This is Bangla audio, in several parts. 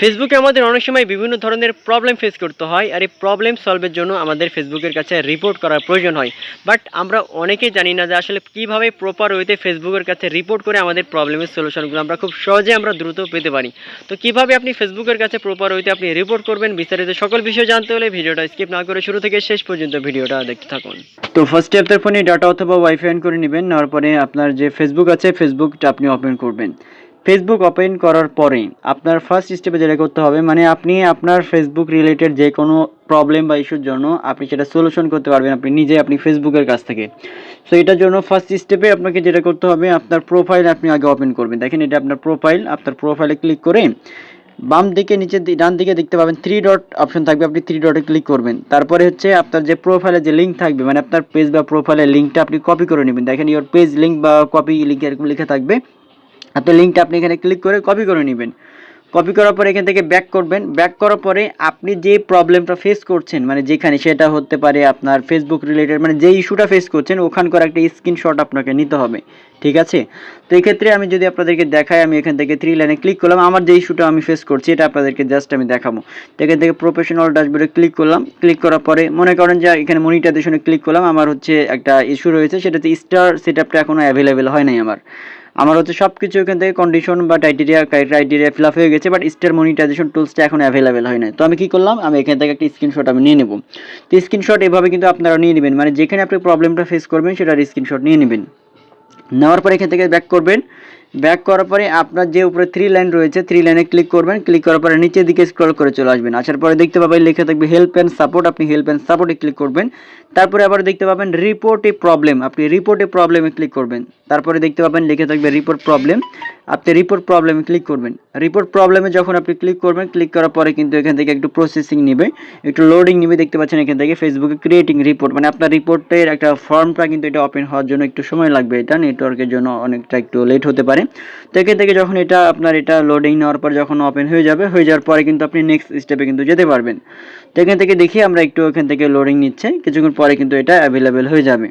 ফেসবুকে আমাদের অনেক সময় বিভিন্ন ধরনের প্রবলেম ফেস করতে হয় আর এই প্রবলেম সলভের জন্য আমাদের ফেসবুকের কাছে রিপোর্ট করার প্রয়োজন হয়। বাট আমরা অনেকেই জানি না যে আসলে কীভাবে প্রপার ওয়েতে ফেসবুকের কাছে রিপোর্ট করে আমাদের প্রবলেমের সলিউশনগুলো আমরা খুব সহজে আমরা দ্রুত পেতে পারি। তো কীভাবে আপনি ফেসবুকের কাছে প্রপার ওয়েতে আপনি রিপোর্ট করবেন বিস্তারিত সকল বিষয় জানতে হলে ভিডিওটা স্কিপ না করে শুরু থেকে শেষ পর্যন্ত ভিডিওটা দেখতে থাকুন। তো ফার্স্টে আপনার ফোনে ডাটা অথবা ওয়াইফাই অন করে নেবেন, নেওয়ার পরে আপনার যে ফেসবুক আছে ফেসবুকটা আপনি ওপেন করবেন। ফেসবুক ওপেন করার পরে আপনার ফার্স্ট স্টেপে যেটা করতে হবে মানে আপনি আপনার ফেসবুক রিলেটেড যে কোনো প্রবলেম বা ইস্যুর জন্য আপনি সেটা সলিউশন করতে পারবেন আপনি নিজে, আপনি ফেসবুকের কাছ থেকে। সো এটার জন্য ফার্স্ট স্টেপে আপনাকে যেটা করতে হবে, আপনার প্রোফাইল আপনি আগে ওপেন করবেন। দেখেন, এটা আপনার প্রোফাইল আপনার প্রোফাইলে ক্লিক করে বাম দিকে নিচে ডান দিকে দেখতে পাবেন থ্রি ডট অপশন থাকবে, আপনি থ্রি ডটে ক্লিক করবেন। তারপরে হচ্ছে আপনার যে প্রোফাইলে যে লিঙ্ক থাকবে মানে আপনার পেজ বা প্রোফাইলের লিঙ্কটা আপনি কপি করে নেবেন। দেখেন ইওর পেজ লিঙ্ক বা কপি লিঙ্ক এরকম লেখা থাকবে। আপনি লিঙ্কটা আপনি এখানে ক্লিক করে কপি করে নেবেন। কপি করার পরে এখান থেকে ব্যাক করবেন। ব্যাক করার পরে আপনি যে প্রবলেমটা ফেস করছেন মানে যেখানে সেটা হতে পারে আপনার ফেসবুক রিলেটেড মানে যে ইস্যুটা ফেস করছেন, ওখানকার একটা স্ক্রিনশট আপনাকে নিতে হবে। ঠিক আছে? তো এই ক্ষেত্রে আমি যদি আপনাদেরকে দেখাই, আমি এখান থেকে থ্রি লাইনে ক্লিক করলাম। আমার যে ইস্যুটা আমি ফেস করছি, এটা আপনাদেরকে জাস্ট আমি দেখাবো। তো এখান থেকে প্রফেশনাল ড্যাশবোর্ডে ক্লিক করলাম। ক্লিক করার পরে মনে করেন যে এখানে মনিটাইজেশনে ক্লিক করলাম। আমার হচ্ছে একটা ইস্যু রয়েছে, সেটা হচ্ছে স্টার সেট আপটা এখনও অ্যাভেলেবেল হয় নাই আমার। আমার হচ্ছে সব কিছু এখান থেকে কন্ডিশন বা টাইটেরিয়া ক্রাইটেরিয়া ফিল আপ হয়ে গেছে বাট স্টার মনিটাইজেশন টুলসটা এখন অ্যাভেলেবেল হয় না তো আমি কি করলাম? আমি এখান থেকে একটা স্ক্রিনশট আমি নিয়ে নেব। তো স্ক্রিনশট এভাবে কিন্তু আপনারা নিয়ে নেবেন। মানে যেখানে আপনি প্রবলেমটা ফেস করবেন, সেটার স্ক্রিনশট নিয়ে নেবেন। নেওয়ার পর এখান থেকে ব্যাক করবেন। ব্যাক করার পরে আপনার যে উপরে থ্রি লাইন রয়েছে থ্রি লাইনে ক্লিক করবেন। ক্লিক করার পরে নিচের দিকে স্ক্রল করে চলে আসবেন। আসার পরে দেখতে পাবেন লেখা থাকবে হেল্প অ্যান্ড সাপোর্ট আপনি হেল্প অ্যান্ড সাপোর্টে ক্লিক করবেন। তারপরে আবার দেখতে পাবেন রিপোর্ট এ প্রবলেম আপনি রিপোর্ট এ প্রবলেমে ক্লিক করবেন। তারপরে দেখতে পাবেন লেখা থাকবে রিপোর্ট প্রবলেম আপনি রিপোর্ট প্রবলেমে ক্লিক করবেন। রিপোর্ট প্রবলেমে যখন আপনি ক্লিক করবেন ক্লিক করার পরে কিন্তু এখান থেকে একটু প্রসেসিং নেবে। একটু লোডিং নেবে। দেখতে পাচ্ছেন এখান থেকে ফেসবুকে ক্রিয়েটিং রিপোর্ট মানে আপনার রিপোর্টের একটা ফর্মটা কিন্তু এটা ওপেন হওয়ার জন্য একটু সময় লাগবে। এটা নেটওয়ার্কের জন্য অনেকটা একটু লেট হতে পারে। তো এখান থেকে যখন এটা আপনার এটা লোডিং নেওয়ার পর যখন ওপেন হয়ে যাবে, হয়ে যাওয়ার পরে কিন্তু আপনি নেক্সট স্টেপে কিন্তু যেতে পারবেন। তো এখান থেকে দেখি আমরা একটু ওখান থেকে লোডিং নিচ্ছে, কিছুক্ষণ পরে কিন্তু এটা অ্যাভেলেবেল হয়ে যাবে।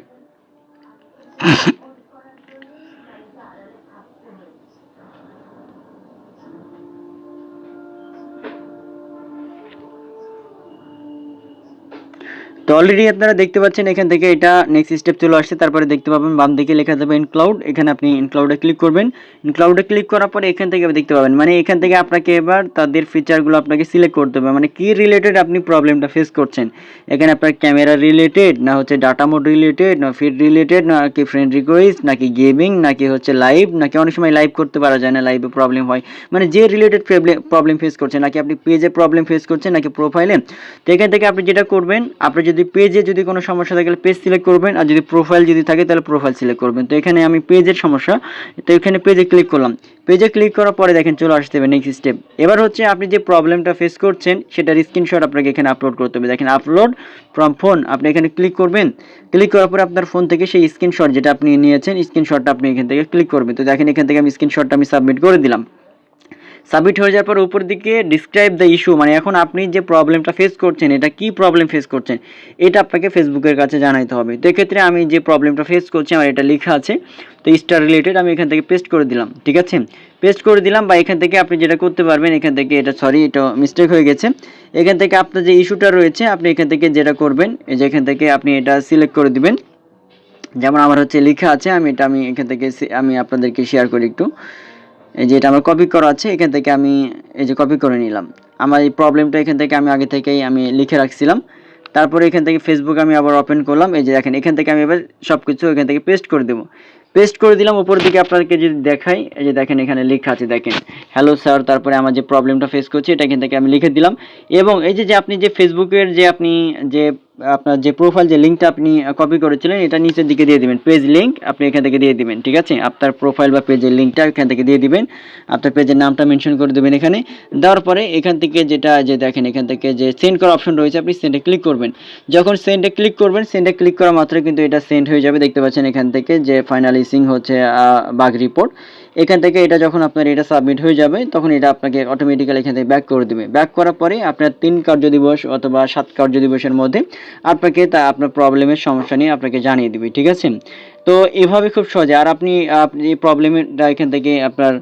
তো অলরেডি আপনারা দেখতে পাচ্ছেন, এখান থেকে এটা নেক্সট স্টেপ চলে আসছে। তারপরে দেখতে পাবেন বাম দিকে লেখা যাবে ইনক্লাউড এখানে আপনি ইনক্লাউডে ক্লিক করবেন। ইনক্লাউডে ক্লিক করার পরে এখান থেকে দেখতে পাবেন। মানে এখান থেকে আপনাকে এবার তাদের ফিচারগুলো আপনাকে সিলেক্ট করতে হবে। মানে কি রিলেটেড আপনি প্রবলেমটা ফেস করছেন? এখানে আপনার ক্যামেরা রিলেটেড না হচ্ছে ডাটা মোড রিলেটেড না ফিড রিলেটেড নাকি ফ্রেন্ড রিকোয়েস্ট নাকি গেমিং নাকি হচ্ছে লাইভ নাকি অনেক সময় লাইভ করতে পারা যায় না লাইভে প্রবলেম হয়। মানে যে রিলেটেড প্রবলেম ফেস করছেন নাকি আপনি পেজে প্রবলেম ফেস করছেন নাকি প্রোফাইলে তো এখান থেকে আপনি যেটা করবেন, আপনি যদি পেজে যদি কোনো সমস্যা থাকে পেজ সিলেক্ট করবেন। আর যদি প্রোফাইল যদি থাকে, তাহলে প্রোফাইল সিলেক্ট করবেন। তো এখানে আমি পেজের সমস্যা। তো এখানে পেজে ক্লিক করলাম। পেজে ক্লিক করার পরে দেখেন, চলে আসতে হবে নেক্সট স্টেপ এবার হচ্ছে আপনি যে প্রবলেমটা ফেস করছেন, সেটার স্ক্রিনশট আপনাকে এখানে আপলোড করতে হবে। দেখেন আপলোড ফ্রম ফোন আপনি এখানে ক্লিক করবেন। ক্লিক করার পরে আপনার ফোন থেকে সেই স্ক্রিনশট যেটা আপনি নিয়েছেন স্ক্রিনশটটা আপনি এখান থেকে ক্লিক করবেন। তো দেখেন, এখান থেকে আমি স্ক্রিনশটটা আমি সাবমিট করে দিলাম। সাবমিট হয়ে যাওয়ার পর উপর দিকে ডিসক্রাইব দ্য ইস্যু মানে এখন আপনি যে প্রবলেমটা ফেস করছেন, এটা কি প্রবলেম ফেস করছেন, এটা আপনাকে ফেসবুকের কাছে জানাইতে হবে। তো এক্ষেত্রে আমি যে প্রবলেমটা ফেস করছি, আমার এটা লেখা আছে। তো স্টার রিলেটেড আমি এখান থেকে পেস্ট করে দিলাম, ঠিক আছে? পেস্ট করে দিলাম বা এখান থেকে আপনি যেটা করতে পারবেন, এখান থেকে এটা সরি এটা মিস্টেক হয়ে গেছে। এখান থেকে আপনার যে ইস্যুটা রয়েছে, আপনি এখান থেকে যেটা করবেন, এই যে এখান থেকে আপনি এটা সিলেক্ট করে দিবেন। যেমন আমার হচ্ছে লেখা আছে, আমি এটা, আমি এখান থেকে আমি আপনাদেরকে শেয়ার করি একটু। এই যে এটা আমার কপি করা আছে, এখান থেকে আমি এই যে কপি করে নিলাম। আমার এই প্রবলেমটা এখান থেকে আমি আগে থেকেই আমি লিখে রাখছিলাম। তারপরে এখান থেকে ফেসবুক আমি আবার ওপেন করলাম। এই যে দেখেন, এখান থেকে আমি এবার সব কিছু এখান থেকে পেস্ট করে দেবো। পেস্ট করে দিলাম উপর দিকে আপনাদেরকে যদি দেখাই, এই যে দেখেন এখানে লেখা আছে, দেখেন। হ্যালো স্যার তারপরে আমার যে প্রবলেমটা ফেস করছি, এটা এখান থেকে আমি লিখে দিলাম। এবং এই যে যে আপনি যে ফেসবুকের যে আপনি যে আপনার যে প্রোফাইল যে লিঙ্কটা আপনি কপি করেছিলেন, এটা নিচের দিকে দিয়ে দিবেন। পেজ লিঙ্ক আপনি এখান থেকে দিয়ে দিবেন, ঠিক আছে? আপনার প্রোফাইল বা পেজের লিঙ্কটা এখান থেকে দিয়ে দিবেন। আপনার পেজের নামটা মেনশন করে দেবেন এখানে। দেওয়ার পরে এখান থেকে যেটা, যে দেখেন, এখান থেকে যে সেন্ড করার অপশন রয়েছে, আপনি সেন্ডে ক্লিক করবেন। যখন সেন্ডে ক্লিক করবেন সেন্ডে ক্লিক করা মাত্র কিন্তু এটা সেন্ড হয়ে যাবে। দেখতে পাচ্ছেন এখান থেকে যে ফাইনাল ইসিং হচ্ছে বাগ রিপোর্ট এখান থেকে এটা যখন আপনার এটা সাবমিট হয়ে যাবে, তখন এটা আপনাকে অটোমেটিক্যালি এখান থেকে ব্যাক করে দেবে। ব্যাক করার পরে আপনার তিন কার্য দিবস অথবা সাত কার্য দিবসের মধ্যে, আপনাকে তা আপনার প্রবলেমের সমস্যা নিয়ে আপনাকে জানিয়ে দিবে, ঠিক আছে? তো এভাবে খুব সহজে। আর আপনি আপনি এই প্রবলেমটা এখান থেকে আপনার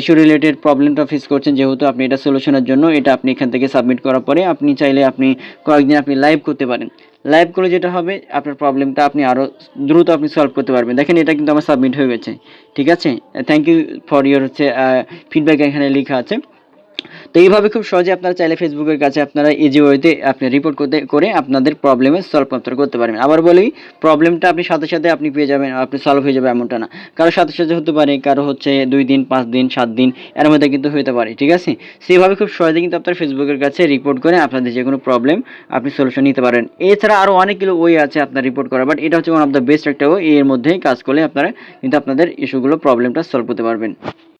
ইস্যু রিলেটেড প্রবলেমটা ফেস করছেন, যেহেতু আপনি এটা সলিউশনের জন্য, এটা আপনি এখান থেকে সাবমিট করার পরে আপনি চাইলে আপনি কয়েকদিন আপনি লাইভ করতে পারেন। লাইভ করলে যেটা হবে, আপনার প্রবলেমটা আপনি আরও দ্রুত আপনি সলভ করতে পারবেন। দেখেন, এটা কিন্তু আমার সাবমিট হয়ে গেছে। ঠিক আছে? থ্যাংক ইউ ফর ইউর হচ্ছে ফিডব্যাক এখানে লেখা আছে। তো এইভাবে খুব সহজে আপনারা চাইলে ফেসবুকের কাছে আপনারা ইজি ওয়েতে আপনি রিপোর্ট করতে, করে আপনাদের প্রবলেমের সলভ মাত্র করতে পারবেন। আবার বলি প্রবলেমটা আপনি সাথে সাথে আপনি পেয়ে যাবেন, আপনি সলভ হয়ে যাবে এমনটা না। কারও সাথে সাথে হতে পারে, কারও হচ্ছে দুই দিন, পাঁচ দিন, সাত দিন, এর মধ্যে কিন্তু হতে পারে, ঠিক আছে? সেভাবে খুব সহজে কিন্তু আপনার ফেসবুকের কাছে রিপোর্ট করে আপনাদের যে কোনো প্রবলেম আপনি সলিউশন নিতে পারেন। এছাড়া আরও অনেকগুলো ওয়ে আছে আপনার রিপোর্ট করা বাট এটা হচ্ছে ওয়ান অফ দ্য বেস্ট একটা ওয়ে, এর মধ্যেই কাজ করলে আপনারা কিন্তু আপনাদের ইস্যুগুলো প্রবলেমটা সলভ করতে পারবেন।